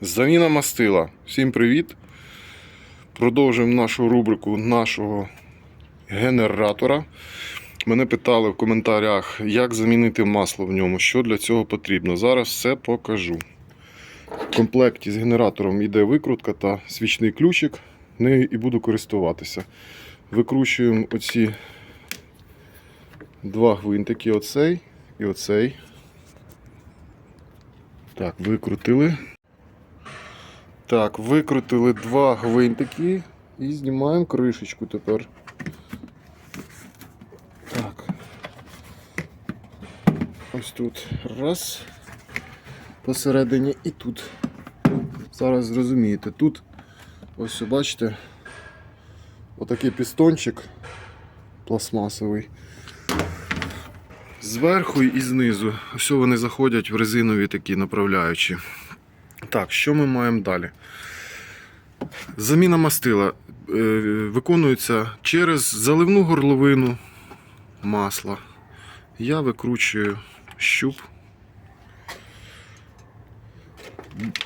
Заміна мастила. Всім привіт! Продовжуємо нашу рубрику нашого генератора. Мене питали в коментарях, як замінити масло в ньому, що для цього потрібно. Зараз все покажу. В комплекті з генератором йде викрутка та свічний ключик. Нею і буду користуватися. Викручуємо оці два гвинтики, оцей і оцей. Так, викрутили. Так, викрутили два гвинтики і знімаємо кришечку тепер. Так. Ось тут раз. Посередині і тут. Зараз зрозумієте, тут ось бачите, отакий пістончик пластмасовий. Зверху і знизу. Ось вони заходять в резинові такі направляючі. Так, що ми маємо далі? Заміна мастила е, виконується через заливну горловину масла. Я викручую щуп.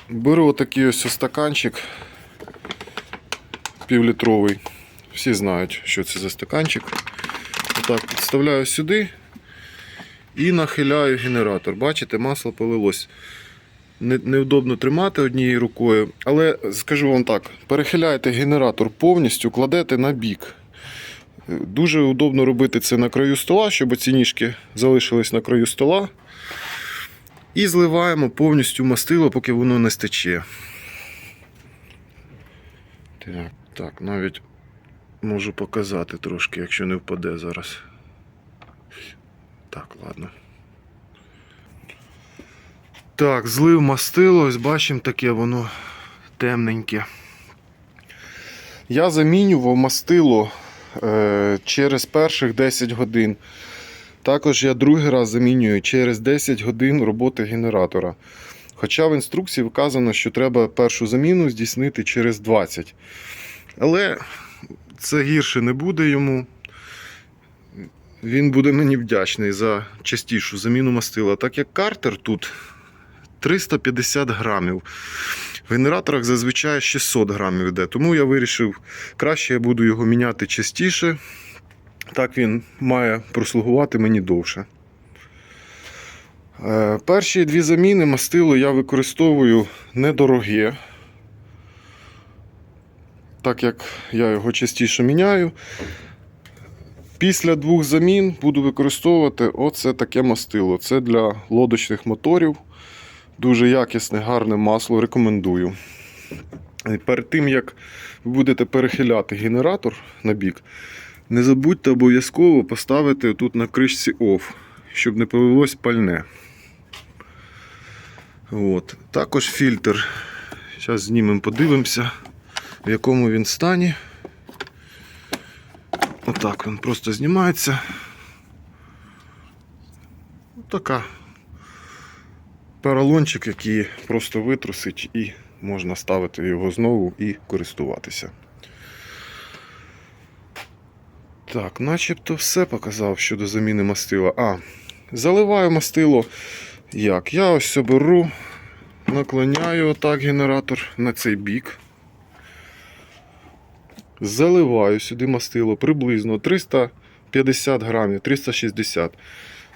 Беру отакий ось стаканчик півлітровий. Всі знають, що це за стаканчик. Отак підставляю сюди і нахиляю генератор. Бачите, масло полилось. Не- Неудобно тримати однією рукою, але скажу вам так: перехиляйте генератор повністю, кладете на бік. Дуже удобно робити це на краю стола, щоб ці ніжки залишились на краю стола. І зливаємо повністю мастило, поки воно не стече. Так, так, навіть можу показати трошки, якщо не впаде зараз. Так, ладно. Так, злив мастило, ось бачимо таке воно темненьке. Я замінював мастило е, через перших 10 годин. Також я другий раз замінюю через 10 годин роботи генератора. Хоча в інструкції вказано, що треба першу заміну здійснити через 20. Але це гірше не буде йому. Він буде мені вдячний за частішу заміну мастила. Так як картер тут 350 грамів. В генераторах зазвичай 600 грамів йде. Тому я вирішив, краще я буду його міняти частіше. Так він має прослугувати мені довше. Е, Перші дві заміни мастило я використовую недороге. Так як я його частіше міняю. Після двох замін буду використовувати оце таке мастило. Це для лодочних моторів. Дуже якісне, гарне масло, рекомендую. Перед тим, як ви будете перехиляти генератор на бік, не забудьте обов'язково поставити тут на кришці OFF, щоб не полилось пальне. От. Також фільтр. Зараз знімемо, подивимося, в якому він стані. Отак він просто знімається. Така поролончик, який просто витрусить і можна ставити його знову і користуватися. Так, начебто все показав щодо заміни мастила. А, заливаю мастило як? Я ось беру, наклоняю отак генератор на цей бік. Заливаю сюди мастило приблизно 350 грамів, 360.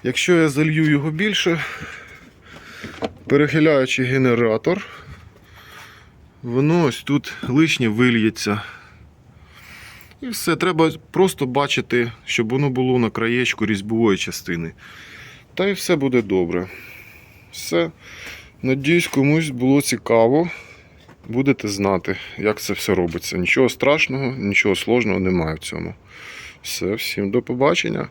Якщо я залью його більше, перехиляючи генератор, воно ось тут лишнє вильється. І все, треба просто бачити, щоб воно було на краєчку різьбової частини. Та і все буде добре. Все. Надіюсь, комусь було цікаво. Будете знати, як це все робиться. Нічого страшного, нічого сложного немає в цьому. Все, всім до побачення.